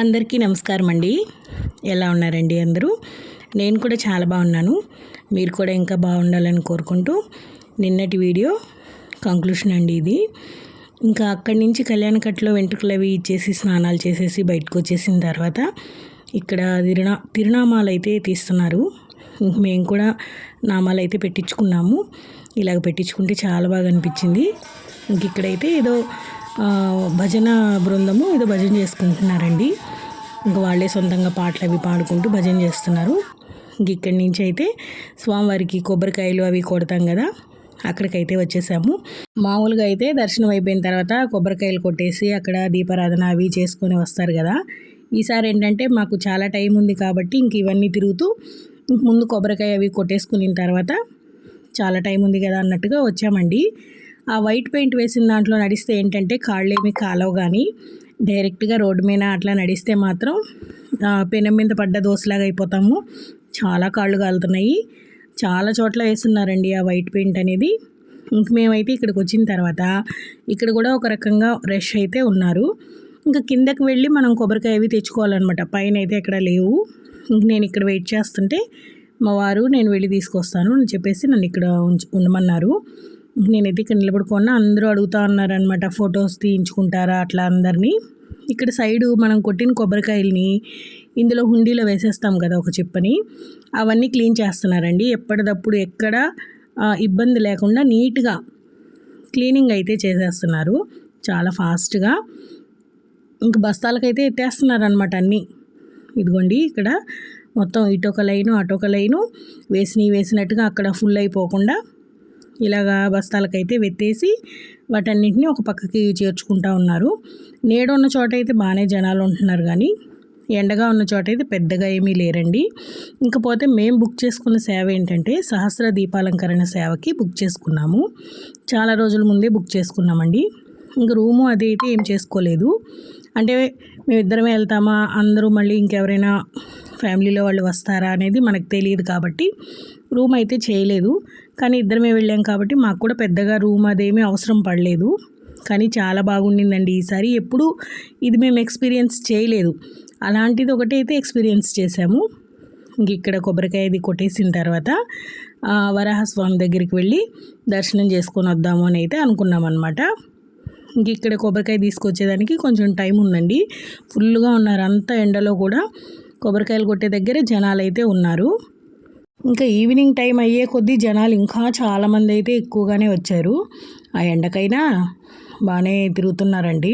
అందరికీ నమస్కారం అండి ఎలా ఉన్నారండి అందరూ? నేను కూడా చాలా బాగున్నాను. మీరు కూడా ఇంకా బాగుండాలని కోరుకుంటూ నిన్నటి వీడియో కంక్లూషన్ అండి ఇది. ఇంకా అక్కడి నుంచి కళ్యాణకట్లో వెంట్రుకలు అవి ఇచ్చేసి స్నానాలు చేసేసి బయటకు వచ్చేసిన తర్వాత ఇక్కడ తిరునా తిరునామాలు అయితే తీస్తున్నారు. ఇంక మేము కూడా నామాలు అయితే పెట్టించుకున్నాము. ఇలాగ పెట్టించుకుంటే చాలా బాగా అనిపించింది. ఇంక ఇక్కడైతే ఏదో భజన బృందము ఏదో భజన చేసుకుంటున్నారండి. ఇంకా వాళ్ళే సొంతంగా పాటలు అవి పాడుకుంటూ భజన చేస్తున్నారు. ఇంక ఇక్కడి నుంచి అయితే స్వామివారికి కొబ్బరికాయలు అవి కొడతాం కదా అక్కడికైతే వచ్చేసాము. మామూలుగా అయితే దర్శనం అయిపోయిన తర్వాత కొబ్బరికాయలు కొట్టేసి అక్కడ దీపారాధన అవి చేసుకొని వస్తారు కదా. ఈసారి ఏంటంటే మాకు చాలా టైం ఉంది కాబట్టి ఇంక ఇవన్నీ తిరుగుతూ ఇంక ముందు కొబ్బరికాయ అవి కొట్టేసుకున్న తర్వాత చాలా టైం ఉంది కదా అన్నట్టుగా వచ్చామండి. ఆ వైట్ పెయింట్ వేసిన దాంట్లో నడిస్తే ఏంటంటే కాళ్ళేమి కాలవు కానీ డైరెక్ట్గా రోడ్డు మీద అట్లా నడిస్తే మాత్రం పెనం మీద పడ్డ దోశలాగా అయిపోతాము. చాలా కాళ్ళు కాలుతున్నాయి. చాలా చోట్ల వేస్తున్నారండి ఆ వైట్ పెయింట్ అనేది. ఇంక మేమైతే ఇక్కడికి వచ్చిన తర్వాత ఇక్కడ కూడా ఒక రకంగా రష్ అయితే ఉన్నారు. ఇంకా కిందకి వెళ్ళి మనం కొబ్బరికాయ అవి తెచ్చుకోవాలన్నమాట. పైన అయితే ఎక్కడ లేవు. ఇంక నేను ఇక్కడ వెయిట్ చేస్తుంటే మా వారు నేను వెళ్ళి తీసుకొస్తాను అని చెప్పేసి నన్ను ఇక్కడ ఉంచు ఉండమన్నారు. నేనైతే ఇక్కడ నిలబడుకున్నా అందరూ అడుగుతా ఉన్నారనమాట ఫొటోస్ తీయించుకుంటారా? అట్లా అందరినీ. ఇక్కడ సైడు మనం కొట్టిన కొబ్బరికాయల్ని ఇందులో హుండీలో వేసేస్తాం కదా ఒక చెప్పని. అవన్నీ క్లీన్ చేస్తున్నారండి. ఎప్పటిదప్పుడు ఎక్కడ ఇబ్బంది లేకుండా నీట్గా క్లీనింగ్ అయితే చేసేస్తున్నారు. చాలా ఫాస్ట్గా. ఇంక బస్తాలకైతే ఎత్తేస్తున్నారనమాట అన్నీ. ఇదిగోండి ఇక్కడ మొత్తం ఇటొక లైను అటొక లైను. వేసినవి వేసినట్టుగా అక్కడ ఫుల్ అయిపోకుండా ఇలాగా బస్తాలకైతే వెత్తేసి వాటన్నింటిని ఒక పక్కకి చేర్చుకుంటా ఉన్నారు. నేడు ఉన్న చోట అయితే బాగానే జనాలు ఉంటున్నారు కానీ ఎండగా ఉన్న చోట అయితే పెద్దగా ఏమీ లేరండి. ఇంకపోతే మేము బుక్ చేసుకున్న సేవ ఏంటంటే సహస్ర దీపాలంకరణ సేవకి బుక్ చేసుకున్నాము. చాలా రోజుల ముందే బుక్ చేసుకున్నామండి. ఇంక రూము అది అయితే ఏం చేసుకోలేదు. అంటే మేమిద్దరమే వెళ్తామా? అందరూ మళ్ళీ ఇంకెవరైనా ఫ్యామిలీలో వాళ్ళు వస్తారా అనేది మనకు తెలియదు కాబట్టి రూమ్ అయితే చేయలేదు. కానీ ఇద్దరమే వెళ్ళాం కాబట్టి మాకు కూడా పెద్దగా రూమ్ అదేమీ అవసరం పడలేదు. కానీ చాలా బాగుండిందండి ఈసారి. ఎప్పుడు ఇది మేము ఎక్స్పీరియన్స్ చేయలేదు. అలాంటిది ఒకటి అయితే ఎక్స్పీరియన్స్ చేసాము ఇంక ఇక్కడ కొబ్బరికాయ ఇది కొట్టేసిన తర్వాత వరాహస్వామి దగ్గరికి వెళ్ళి దర్శనం చేసుకొని వద్దాము అని అయితే అనుకున్నాం అనమాట ఇక్కడ కొబ్బరికాయ తీసుకొచ్చేదానికి కొంచెం టైం ఉందండి. ఫుల్గా ఉన్నారు అంత ఎండలో కూడా. కొబ్బరికాయలు కొట్టే దగ్గర జనాలు అయితే ఉన్నారు. ఇంకా ఈవినింగ్ టైం అయ్యే కొద్దీ జనాలు ఇంకా చాలామంది అయితే ఎక్కువగానే వచ్చారు. ఆ ఎండకైనా బాగానే తిరుగుతున్నారండి.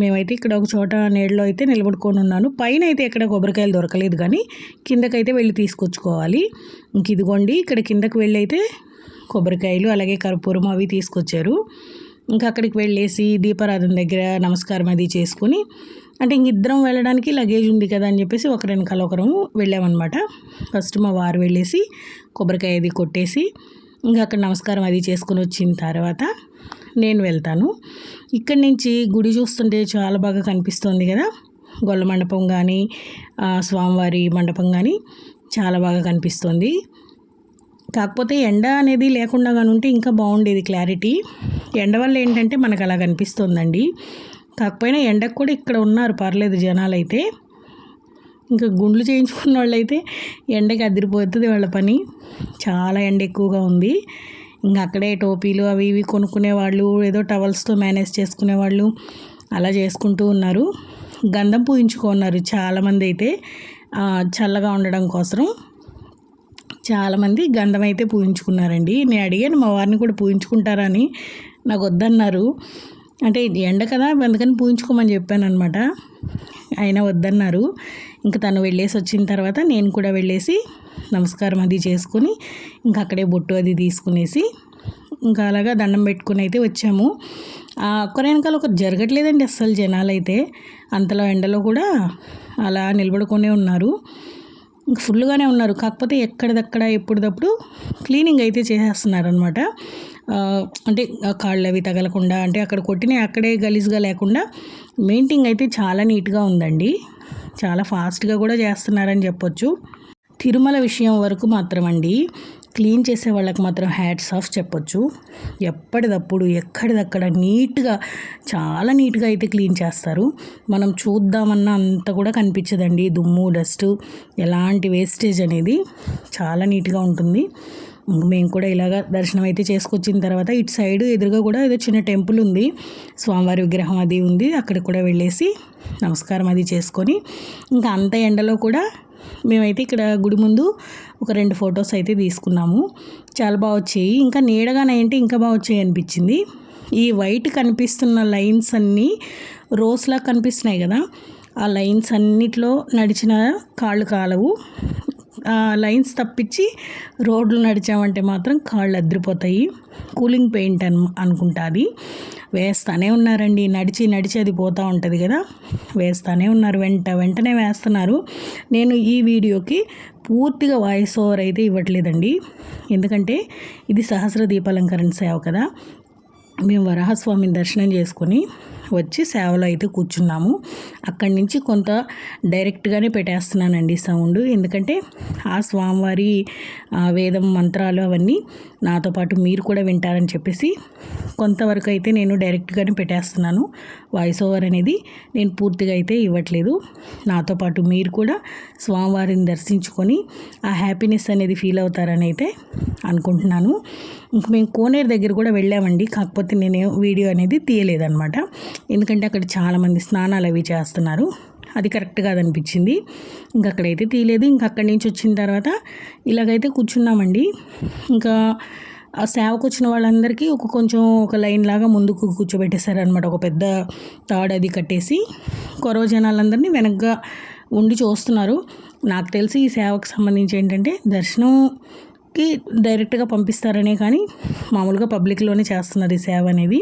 మేమైతే ఇక్కడ ఒక చోట నీళ్ళలో అయితే నిలబడుకొని ఉన్నాను. పైన అయితే ఎక్కడ కొబ్బరికాయలు దొరకలేదు కానీ కిందకైతే వెళ్ళి తీసుకొచ్చుకోవాలి. ఇంక ఇదిగోండి ఇక్కడ కిందకి వెళ్ళి అయితే కొబ్బరికాయలు అలాగే కర్పూరం అవి తీసుకొచ్చారు. ఇంకా అక్కడికి వెళ్ళేసి దీపారాధన దగ్గర నమస్కారం అది చేసుకుని అంటే ఇంక ఇద్దరం వెళ్ళడానికి లగేజ్ ఉంది కదా అని చెప్పేసి ఒకరి వెనకాల ఒకరము వెళ్ళామన్నమాట. ఫస్ట్ మా వారు వెళ్ళేసి కొబ్బరికాయ అది కొట్టేసి ఇంకా అక్కడ నమస్కారం అది చేసుకుని వచ్చిన తర్వాత నేను వెళ్తాను. ఇక్కడి నుంచి గుడి చూస్తుంటే చాలా బాగా కనిపిస్తుంది కదా. గొల్ల మండపం కానీ స్వామివారి మండపం కానీ చాలా బాగా కనిపిస్తుంది. కాకపోతే ఎండ అనేది లేకుండా కానీ ఉంటే ఇంకా బాగుండేది క్లారిటీ ఎండ వల్ల ఏంటంటే మనకు అలా కనిపిస్తుందండి కాకపోయినా ఎండకు కూడా ఇక్కడ ఉన్నారు పర్లేదు జనాలు అయితే ఇంకా గుండ్లు చేయించుకున్న వాళ్ళు అయితే ఎండకి అదిరిపోతుంది వాళ్ళ పని. చాలా ఎండ ఎక్కువగా ఉంది. ఇంకా అక్కడే టోపీలు అవి ఇవి కొనుక్కునే వాళ్ళు ఏదో టవల్స్తో మేనేజ్ చేసుకునే వాళ్ళు అలా చేసుకుంటూ ఉన్నారు. గంధం పూయించుకున్నారు చాలామంది అయితే. చల్లగా ఉండడం కోసం. చాలామంది గంధం అయితే పూయించుకున్నారండి. నేను అడిగాను మా వారిని కూడా పూయించుకుంటారా అని. నాకు వద్దన్నారు అంటే ఎండ కదా అందుకని పూయించుకోమని చెప్పాను అనమాట అయినా వద్దన్నారు. ఇంకా తను వెళ్ళేసి వచ్చిన తర్వాత నేను కూడా వెళ్ళేసి నమస్కారం అది చేసుకుని ఇంకా అక్కడే బొట్టు అది తీసుకునేసి ఇంకా అలాగా దండం పెట్టుకుని అయితే వచ్చాము. ఆ వెనకాల ఒకరు జరగట్లేదండి అస్సలు జనాలు అయితే అంతలో ఎండలో కూడా అలా నిలబడుకొనే ఉన్నారు. ఇంకా ఫుల్గానే ఉన్నారు. కాకపోతే ఎక్కడిదక్కడ ఎప్పుడుదప్పుడు క్లీనింగ్ అయితే చేసేస్తున్నారు అనమాట అంటే కాళ్ళు అవి తగలకుండా అంటే అక్కడ కొట్టినవి అక్కడే గలీజ్గా లేకుండా మెయింటింగ్ అయితే చాలా నీట్గా ఉందండి. చాలా ఫాస్ట్గా కూడా చేస్తున్నారని చెప్పొచ్చు. తిరుమల విషయం వరకు మాత్రం అండి క్లీన్ చేసే వాళ్ళకి మాత్రం హ్యాట్స్ ఆఫ్ చెప్పొచ్చు. ఎప్పటిదప్పుడు ఎక్కడిదక్కడ నీట్గా చాలా నీట్గా అయితే క్లీన్ చేస్తారు. మనం చూద్దామన్న అంత కూడా కనిపించదండి. దుమ్ము డస్ట్ ఎలాంటి వేస్టేజ్ అనేది చాలా నీట్గా ఉంటుంది. మేము కూడా ఇలాగ దర్శనం అయితే చేసుకొచ్చిన తర్వాత ఇటు సైడ్ ఎదురుగా కూడా ఏదో చిన్న టెంపుల్ ఉంది. స్వామివారి విగ్రహం అది ఉంది. అక్కడికి కూడా వెళ్ళేసి నమస్కారం అది చేసుకొని ఇంకా అంత ఎండలో కూడా మేమైతే ఇక్కడ గుడి ముందు ఒక రెండు ఫొటోస్ అయితే తీసుకున్నాము. చాలా బాగా వచ్చాయి. ఇంకా నీడగానంటే ఇంకా బాగా వచ్చాయి అనిపించింది. ఈ వైట్ కనిపిస్తున్న లైన్స్ అన్నీ రోస్లా కనిపిస్తున్నాయి కదా. ఆ లైన్స్ అన్నిట్లో నడిచిన కాళ్ళు కాలవు. లైన్స్ తప్పించి రోడ్లు నడిచామంటే మాత్రం కాళ్ళు అద్దరిపోతాయి. కూలింగ్ పెయింట్ అను అనుకుంటా అది. వేస్తానే ఉన్నారండి. నడిచి నడిచి అది పోతూ ఉంటుంది కదా. వేస్తానే ఉన్నారు. వెంట వెంటనే వేస్తున్నారు. నేను ఈ వీడియోకి పూర్తిగా వాయిస్ ఓవర్ అయితే ఇవ్వట్లేదండి. ఎందుకంటే ఇది సహస్ర దీపాలంకరణ సేవ కదా. మేము వరాహస్వామిని దర్శనం చేసుకొని వచ్చి సేవలో అయితే కూర్చున్నాము. అక్కడి నుంచి కొంత డైరెక్ట్గానే పెట్టేస్తున్నానండి సౌండ్. ఎందుకంటే ఆ స్వామివారి వేదం మంత్రాలు అవన్నీ నాతో పాటు మీరు కూడా వింటారని చెప్పేసి కొంతవరకు అయితే నేను డైరెక్ట్గానే పెట్టేస్తున్నాను. వాయిస్ ఓవర్ అనేది నేను పూర్తిగా అయితే ఇవ్వట్లేదు. నాతో పాటు మీరు కూడా స్వామివారిని దర్శించుకొని ఆ హ్యాపీనెస్ అనేది ఫీల్ అవుతారని అయితే అనుకుంటున్నాను. ఇంక మేము కోనేరు దగ్గర కూడా వెళ్ళామండి. కాకపోతే నేను వీడియో అనేది తీయలేదన్నమాట. ఎందుకంటే అక్కడ చాలామంది స్నానాలు అవి చేస్తున్నారు. అది కరెక్ట్ కాదనిపించింది. ఇంకా అక్కడైతే తీయలేదు. ఇంకా అక్కడి నుంచి వచ్చిన తర్వాత ఇలాగైతే కూర్చున్నామండి. ఇంకా ఆ సేవకు వచ్చిన వాళ్ళందరికీ ఒక కొంచెం ఒక లైన్ లాగా ముందుకు కూర్చోబెట్టేశారనమాట ఒక పెద్ద తాడు అది కట్టేసి కొరవ జనాలందరినీ వెనక్గా ఉండి చూస్తున్నారు. నాకు తెలిసి ఈ సేవకు సంబంధించి ఏంటంటే దర్శనం దర్శనంకి డైరెక్ట్గా పంపిస్తారనే కానీ మామూలుగా పబ్లిక్లోనే చేస్తున్నారు ఈ సేవ అనేది.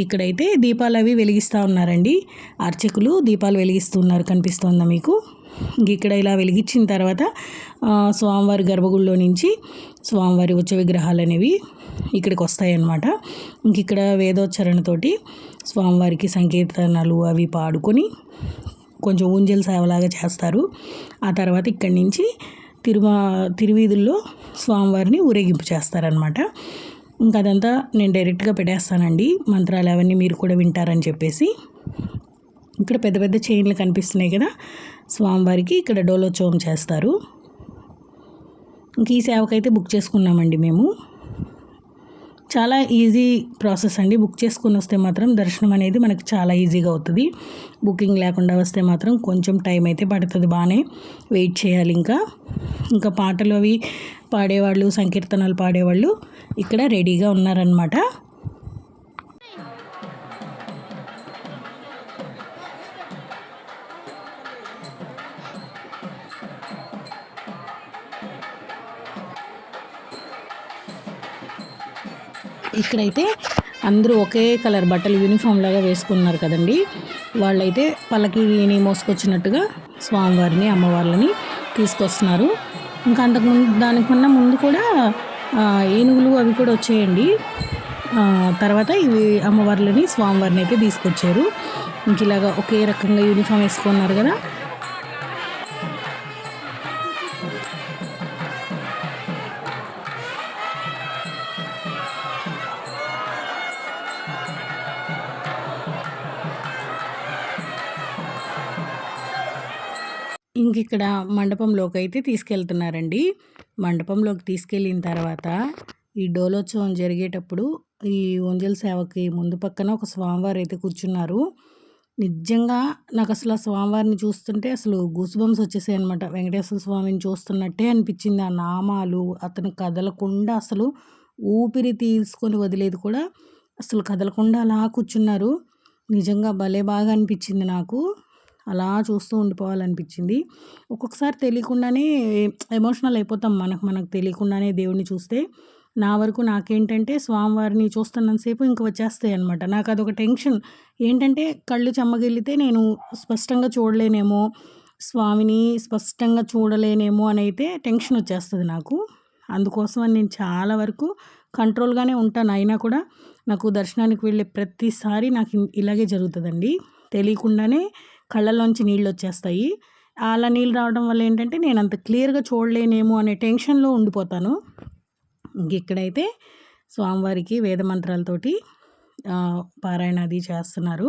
ఇక్కడైతే దీపాలు అవి వెలిగిస్తూ ఉన్నారండి. అర్చకులు దీపాలు వెలిగిస్తున్నారు కనిపిస్తుందా మీకు? ఇక్కడ ఇలా వెలిగించిన తర్వాత స్వామివారి గర్భగుడిలో నుంచి స్వామివారి ఉచ్చ విగ్రహాలు అనేవి ఇక్కడికి వస్తాయన్నమాట. ఇంక ఇక్కడ వేదోచ్చరణతోటి స్వామివారికి సంకీర్తనలు అవి పాడుకొని కొంచెం ఊంజల్ సేవలాగా చేస్తారు. ఆ తర్వాత ఇక్కడి నుంచి తిరుమా తిరువీధుల్లో స్వామివారిని ఊరేగింపు చేస్తారనమాట ఇంకా అదంతా నేను డైరెక్ట్గా పెట్టేస్తానండి. మంత్రాలు అవన్నీ మీరు కూడా వింటారని చెప్పేసి. ఇక్కడ పెద్ద పెద్ద చైన్లు కనిపిస్తున్నాయి కదా స్వామివారికి ఇక్కడ డోలోత్సవం చేస్తారు. ఇంక ఈ సేవకైతే బుక్ చేసుకున్నామండి మేము. చాలా ఈజీ ప్రాసెస్ అండి. బుక్ చేసుకుని వస్తే మాత్రం దర్శనం అనేది మనకి చాలా ఈజీగా అవుతుంది. బుకింగ్ లేకుండా వస్తే మాత్రం కొంచెం టైం అయితే పడుతుంది బాగానే వెయిట్ చేయాలి ఇంకా. ఇంకా పాటలు అవి పాడేవాళ్ళు సంకీర్తనలు పాడేవాళ్ళు ఇక్కడ రెడీగా ఉన్నారనమాట ఇక్కడైతే అందరూ ఒకే కలర్ బట్టలు యూనిఫామ్ లాగా వేసుకున్నారు కదండి. వాళ్ళైతే పల్లకిని మోసుకొచ్చినట్టుగా స్వామివారిని అమ్మవార్లని తీసుకొస్తున్నారు. ఇంకా అంతకుముందు దానికన్నా ముందు కూడా ఏనుగులు అవి కూడా వచ్చాయండి. తర్వాత ఇవి అమ్మవార్లని స్వామివారిని అయితే తీసుకొచ్చారు. ఇంక ఇలాగా ఒకే రకంగా యూనిఫామ్ వేసుకున్నారు కదా. ఇంక ఇక్కడ మండపంలోకి అయితే తీసుకెళ్తున్నారండి. మండపంలోకి తీసుకెళ్ళిన తర్వాత ఈ డోలోత్సవం జరిగేటప్పుడు ఈ ఓంజల్ సేవకి ముందు పక్కన ఒక స్వామివారు అయితే కూర్చున్నారు. నిజంగా నాకు అసలు ఆ స్వామివారిని చూస్తుంటే అసలు గూసుబంస్ వచ్చేసాయి అనమాట వెంకటేశ్వర స్వామిని చూస్తున్నట్టే అనిపించింది. ఆ నామాలు అతను కదలకుండా అసలు ఊపిరి తీసుకొని వదిలేదు కూడా అసలు కదలకుండా అలా కూర్చున్నారు. నిజంగా భలే బాగా అనిపించింది నాకు. అలా చూస్తూ ఉండిపోవాలనిపించింది. ఒక్కొక్కసారి తెలియకుండానే ఎమోషనల్ అయిపోతాం మనకు మనకు తెలియకుండానే దేవుడిని చూస్తే. నా వరకు నాకేంటంటే స్వామివారిని చూస్తున్నంతసేపు ఇంక వచ్చేస్తాయి అనమాట నాకు అదొక టెన్షన్. ఏంటంటే కళ్ళు చెమ్మగిల్లితే నేను స్పష్టంగా చూడలేనేమో స్వామిని స్పష్టంగా చూడలేనేమో అని అయితే టెన్షన్ వచ్చేస్తుంది నాకు. అందుకోసం నేను చాలా వరకు కంట్రోల్గానే ఉంటాను. అయినా కూడా నాకు దర్శనానికి వెళ్ళే ప్రతిసారి నాకు ఇలాగే జరుగుతుందండి. తెలియకుండానే కళ్ళల్లోంచి నీళ్ళు వచ్చేస్తాయి అలా నీళ్ళు రావడం వల్ల ఏంటంటే నేను అంత క్లియర్గా చూడలేనేమో అనే టెన్షన్లో ఉండిపోతాను. ఇంక ఇక్కడైతే స్వామివారికి వేద మంత్రాలతోటి పారాయణ అది చేస్తున్నారు.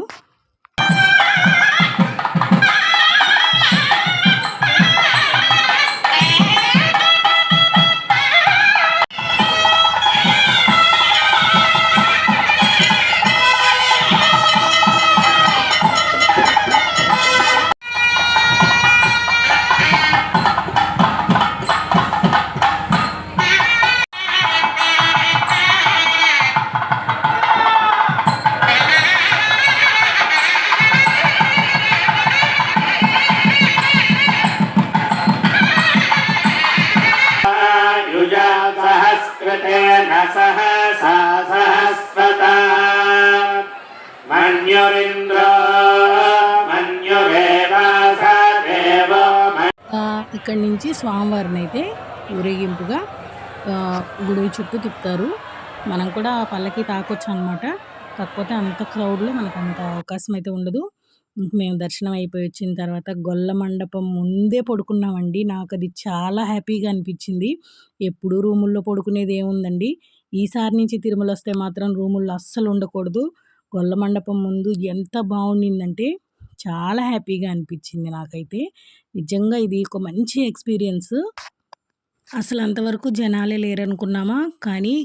ఇక్కడి నుంచి స్వామివారిని అయితే ఊరేగింపుగా గుడి చుట్టూ తిప్పుతారు. మనం కూడా ఆ పల్లకి తాకొచ్చు అనమాట కాకపోతే అంత క్రౌడ్లో మనకు అంత అవకాశం అయితే ఉండదు మేము దర్శనం అయిపోయి వచ్చిన తర్వాత గొల్ల మండపం ముందే పడుకున్నామండి. నాకు అది చాలా హ్యాపీగా అనిపించింది. ఎప్పుడూ రూముల్లో పడుకునేది ఏముందండి ఈసారి నుంచి తిరుమల వస్తే మాత్రం రూముల్లో అస్సలు ఉండకూడదు. గొల్ల మండపం ముందు ఎంత బాగుండిందంటే చాలా హ్యాపీగా అనిపించింది నాకైతే. నిజంగా ఇది ఒక మంచి ఎక్స్పీరియన్స్. అసలు అంతవరకు జనాలే లేరనుకున్నామా? కానీ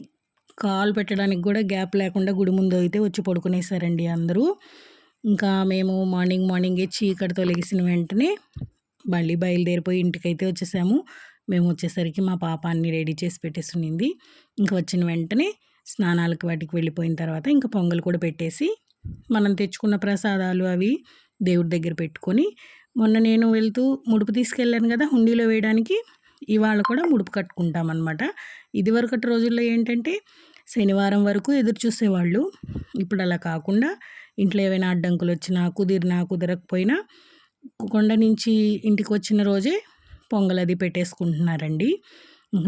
కాల్ పెట్టడానికి కూడా గ్యాప్ లేకుండా గుడి ముందు అయితే వచ్చి పడుకునేసారండి అందరూ. ఇంకా మేము మార్నింగ్ మార్నింగే చీకటితో లెగిసిన వెంటనే మళ్ళీ బయలుదేరిపోయి ఇంటికైతే వచ్చేసాము. మేము వచ్చేసరికి మా పాప అన్ని రెడీ చేసి పెట్టేసి ఇంకా వచ్చిన వెంటనే స్నానాలకు వాటికి వెళ్ళిపోయిన తర్వాత ఇంకా పొంగల్ కూడా పెట్టేసి మనం తెచ్చుకున్న ప్రసాదాలు అవి దేవుడి దగ్గర పెట్టుకొని మొన్న నేను వెళ్తూ ముడుపు తీసుకెళ్ళాను కదా హుండీలో వేయడానికి ఇవాళ కూడా ముడుపు కట్టుకుంటామన్నమాట. ఇదివరకటి రోజుల్లో ఏంటంటే శనివారం వరకు ఎదురు చూసేవాళ్ళు ఇప్పుడు అలా కాకుండా ఇంట్లో ఏవైనా అడ్డంకులు వచ్చినా కుదిరినా కుదరకపోయినా కొండ నుంచి ఇంటికి వచ్చిన రోజే పొంగల్ అది పెట్టేసుకుంటున్నారండి.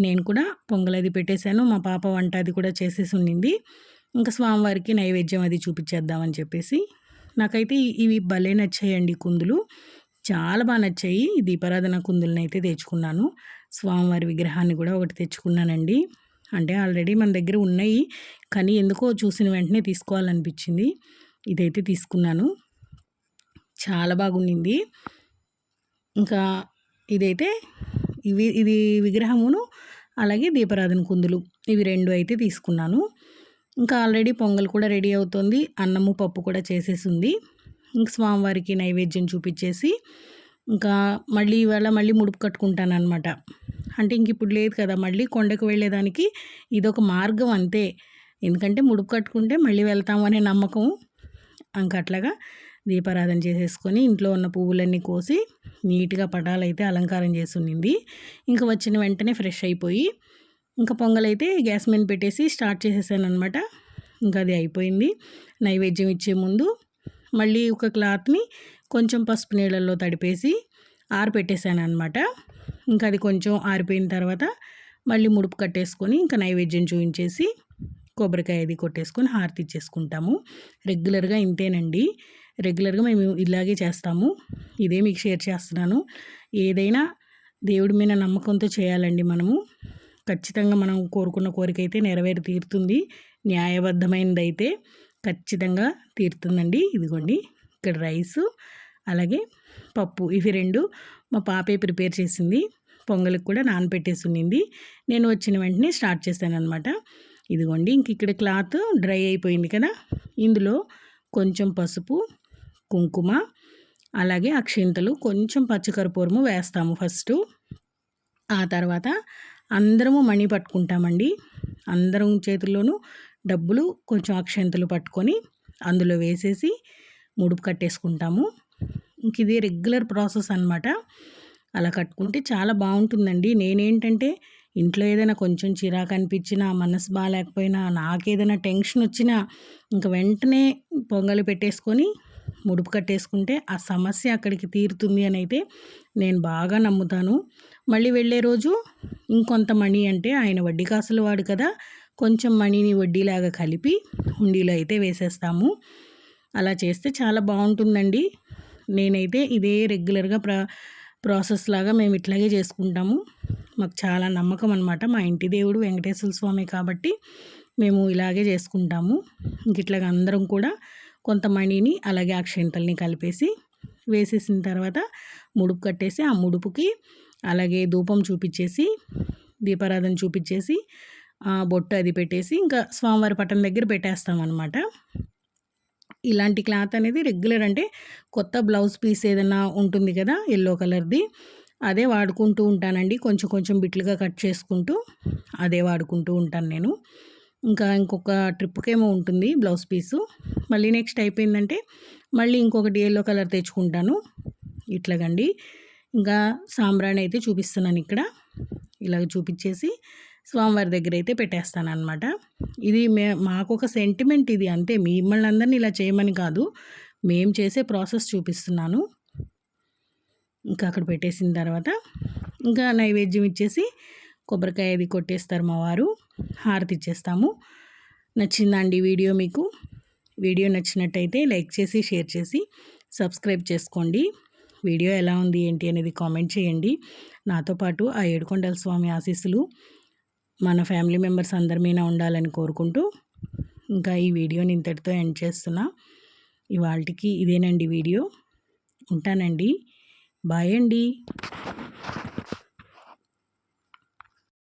నేను కూడా పొంగల్ అది పెట్టేశాను మా పాప వంట అది కూడా చేసేసి ఉండింది. ఇంకా స్వామివారికి నైవేద్యం అది చూపించేద్దామని చెప్పేసి నాకైతే ఇవి భలే నచ్చాయండి కుందులు. చాలా బాగా నచ్చాయి. దీపారాధన కుందులను అయితే తెచ్చుకున్నాను. స్వామివారి విగ్రహాన్ని కూడా ఒకటి తెచ్చుకున్నానండి. అంటే ఆల్రెడీ మన దగ్గర ఉన్నాయి. కానీ ఎందుకో చూసిన వెంటనే తీసుకోవాలనిపించింది. ఇదైతే తీసుకున్నాను. చాలా బాగుండింది. ఇంకా ఇదైతే ఇవి ఇది విగ్రహమును అలాగే దీపారాధన కుందులు. ఇవి రెండు అయితే తీసుకున్నాను. ఇంకా ఆల్రెడీ పొంగల్ కూడా రెడీ అవుతుంది. అన్నము పప్పు కూడా చేసేసి ఉంది ఇంక స్వామివారికి నైవేద్యం చూపించేసి ఇంకా మళ్ళీ ఇవాళ మళ్ళీ ముడుపు కట్టుకుంటాను అనమాట అంటే ఇంక ఇప్పుడు లేదు కదా మళ్ళీ కొండకు వెళ్ళేదానికి ఇదొక మార్గం అంతే. ఎందుకంటే ముడుపు కట్టుకుంటే మళ్ళీ వెళ్తాము అనే నమ్మకం. ఇంక అట్లాగా దీపారాధన చేసేసుకొని ఇంట్లో ఉన్న పువ్వులన్నీ కోసి నీట్గా పటాలైతే అలంకారం చేసి ఉన్నింది ఇంకా వచ్చిన వెంటనే ఫ్రెష్ అయిపోయి ఇంకా పొంగల్ అయితే గ్యాస్ మీద పెట్టేసి స్టార్ట్ చేసేసాను అనమాట ఇంకా అది అయిపోయింది. నైవేద్యం ఇచ్చే ముందు మళ్ళీ ఒక క్లాత్ని కొంచెం పసుపు నీళ్ళల్లో తడిపేసి ఆరిపెట్టేసాను అనమాట ఇంకా అది కొంచెం ఆరిపోయిన తర్వాత మళ్ళీ ముడుపు కట్టేసుకొని ఇంకా నైవేద్యం చూపించేసి కొబ్బరికాయ అది కొట్టేసుకొని హారతి ఇచ్చేసుకుంటాము. రెగ్యులర్గా ఇంతేనండి. రెగ్యులర్గా మేము ఇలాగే చేస్తాము. ఇదే మీకు షేర్ చేస్తున్నాను. ఏదైనా దేవుడి మీద నమ్మకంతో చేయాలండి మనము. ఖచ్చితంగా మనం కోరుకున్న కోరిక అయితే నెరవేరి తీరుతుంది న్యాయబద్ధమైనది అయితే ఖచ్చితంగా తీరుతుందండి. ఇదిగోండి ఇక్కడ రైసు అలాగే పప్పు. ఇవి రెండు మా పాపే ప్రిపేర్ చేసింది. పొంగలికి కూడా నానబెట్టేసి ఉన్నింది నేను వచ్చిన వెంటనే స్టార్ట్ చేశాను అనమాట ఇదిగోండి ఇంక ఇక్కడ క్లాత్ డ్రై అయిపోయింది కదా. ఇందులో కొంచెం పసుపు కుంకుమ అలాగే అక్షింతలు కొంచెం పచ్చికర్పూరము వేస్తాము ఫస్ట్. ఆ తర్వాత అందరము మణి పట్టుకుంటామండి. అందరం చేతుల్లోనూ డబ్బులు కొంచెం అక్షంతలు పట్టుకొని అందులో వేసేసి ముడుపు కట్టేసుకుంటాము. ఇంక ఇది రెగ్యులర్ ప్రాసెస్ అన్నమాట. అలా కట్టుకుంటే చాలా బాగుంటుందండి. నేనేంటంటే ఇంట్లో ఏదైనా కొంచెం చిరాకు అనిపించినా మనసు బాగాలేకపోయినా నాకేదైనా టెన్షన్ వచ్చినా ఇంక వెంటనే పొంగలి పెట్టేసుకొని ముడుపు కట్టేసుకుంటే ఆ సమస్య అక్కడికి తీరుతుంది అని అయితే నేను బాగా నమ్ముతాను. మళ్ళీ వెళ్ళే రోజు ఇంకొంత మనీ అంటే ఆయన వడ్డీ కాసులు వాడు కదా కొంచెం మనీని వడ్డీలాగా కలిపి హుండీలో అయితే వేసేస్తాము. అలా చేస్తే చాలా బాగుంటుందండి. నేనైతే ఇదే రెగ్యులర్గా ప్రా ప్రాసెస్ లాగా మేము ఇట్లాగే చేసుకుంటాము. మాకు చాలా నమ్మకం అనమాట మా ఇంటి దేవుడు వెంకటేశ్వర స్వామి కాబట్టి మేము ఇలాగే చేసుకుంటాము. ఇంక ఇట్లాగ అందరం కూడా కొంత మణిని అలాగే అక్షింతల్ని కలిపేసి వేసేసిన తర్వాత ముడుపు కట్టేసి ఆ ముడుపుకి అలాగే ధూపం చూపించేసి దీపారాధన చూపించేసి బొట్టు అది పెట్టేసి ఇంకా స్వామివారి పట్టం దగ్గర పెట్టేస్తాం అనమాట ఇలాంటి క్లాత్ అనేది రెగ్యులర్ అంటే కొత్త బ్లౌజ్ పీస్ ఏదైనా ఉంటుంది కదా ఎల్లో కలర్ది అదే వాడుకుంటూ ఉంటానండి. కొంచెం కొంచెం బిట్లుగా కట్ చేసుకుంటూ అదే వాడుకుంటూ ఉంటాను నేను. ఇంకా ఇంకొక ట్రిప్కేమో ఉంటుంది బ్లౌజ్ పీసు. మళ్ళీ నెక్స్ట్ అయిపోయిందంటే మళ్ళీ ఇంకొకటి ఎల్లో కలర్ తెచ్చుకుంటాను. ఇట్లాగండి. ఇంకా సాంబ్రాణి అయితే చూపిస్తున్నాను ఇక్కడ. ఇలాగ చూపించేసి స్వామివారి దగ్గర అయితే పెట్టేస్తాను అనమాట ఇది మే మాకు ఒక సెంటిమెంట్ ఇది. అంతే మిమ్మల్ని అందరినీ ఇలా చేయమని కాదు. మేము చేసే ప్రాసెస్ చూపిస్తున్నాను. ఇంకా అక్కడ పెట్టేసిన తర్వాత ఇంకా నైవేద్యం ఇచ్చేసి కొబ్బరికాయ అది కొట్టేస్తారు మా వారు. హారతి ఇచ్చేస్తాము. నచ్చిందండి వీడియో మీకు? వీడియో నచ్చినట్టయితే లైక్ చేసి షేర్ చేసి సబ్స్క్రైబ్ చేసుకోండి. వీడియో ఎలా ఉంది ఏంటి అనేది కామెంట్ చేయండి. నాతో పాటు ఆ ఏడుకొండల స్వామి ఆశీస్సులు మన ఫ్యామిలీ మెంబర్స్ అందరి మీద ఉండాలని కోరుకుంటూ ఇంకా ఈ వీడియోని ఇంతటితో ఎండ్ చేస్తున్నా. ఇవాళకి ఇదేనండి వీడియో. ఉంటానండి. బాయ్ అండి.